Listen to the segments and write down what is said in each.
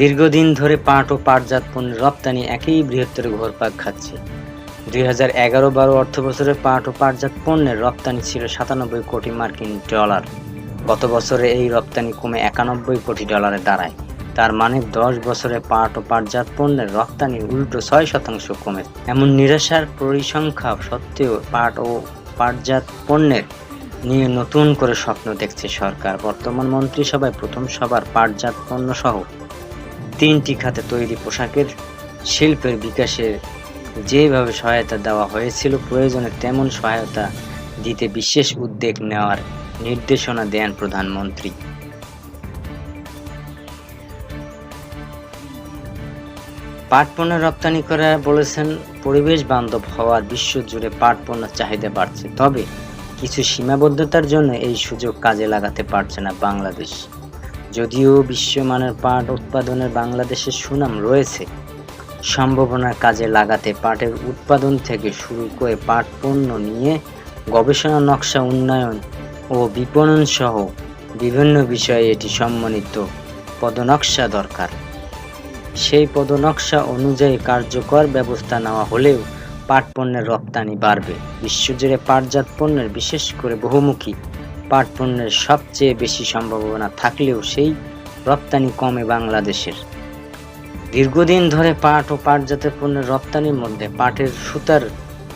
দীর্ঘদিন ধরে পাট ও পাটজাত পণ্যের রপ্তানি একই বৃহত্তর ঘোরপাক খাচ্ছে। দুই হাজার এগারো বারো অর্থ বছরে পাট ও পাটজাত পণ্যের রপ্তানি ছিল সাতানব্বই কোটি মার্কিন ডলার। গত বছরে এই রপ্তানি কমে একানব্বই কোটি ডলারে দাঁড়ায়। তার মানে দশ বছরে পাট ও পাটজাত পণ্যের রপ্তানি উল্টো ছয় শতাংশ কমে। এমন নিরাশার পরিসংখ্যা সত্ত্বেও পাট ও পাটজাত পণ্যের নিয়ে নতুন করে স্বপ্ন দেখছে সরকার। বর্তমান মন্ত্রিসভায় প্রথম সবার পাটজাত পণ্য সহ তিনটি খাতে তৈরি পোশাকের শিল্পের বিকাশে যেভাবে সহায়তা দেওয়া হয়েছিল, প্রয়োজনে তেমন সহায়তা দিতে বিশেষ উদ্যোগ নেওয়ার নির্দেশনা দেন প্রধানমন্ত্রী। পাট পণ্য রপ্তানি করা বলেছেন, পরিবেশ বান্ধব হওয়ার বিশ্বজুড়ে পাট পণ্যের চাহিদা বাড়ছে। তবে কিছু সীমাবদ্ধতার জন্য এই সুযোগ কাজে লাগাতে পারছে না বাংলাদেশ। যদিও বিশ্বমানের পাট উৎপাদনের বাংলাদেশের সুনাম রয়েছে সম্ভাবনা কাজে লাগাতে পাটের উৎপাদন থেকে শুরু করে পাট পণ্য নিয়ে গবেষণা, নকশা, উন্নয়ন ও বিপণন সহ বিভিন্ন বিষয়ে এটি সম্মানিত পদনকশা দরকার। সেই পদনকশা অনুযায়ী কার্যকর ব্যবস্থা নেওয়া হলেও পাট পণ্যের রপ্তানি বাড়বে। বিশ্বজুড়ে পাটজাত পণ্যের বিশেষ করে বহুমুখী পাট পণ্যের সবচেয়ে বেশি সম্ভাবনা থাকলেও সেই রপ্তানি কমে বাংলাদেশের। দীর্ঘদিন ধরে পাট ও পাটজাতের পণ্যের রপ্তানির মধ্যে পাটের সুতার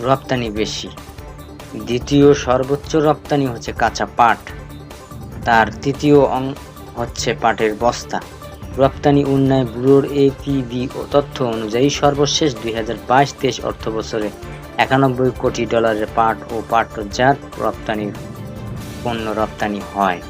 রপ্তানি বেশি। দ্বিতীয় সর্বোচ্চ রপ্তানি হচ্ছে কাঁচা পাট। তার তৃতীয় অং হচ্ছে পাটের বস্তা। রপ্তানি উন্নয়ন ব্যুরোর এপিবি তথ্য অনুযায়ী সর্বশেষ দুই হাজার বাইশ তেইশ অর্থ বছরে একানব্বই কোটি ডলারের পাট ও পাটজাত রপ্তানির পণ্য রপ্তানি হয়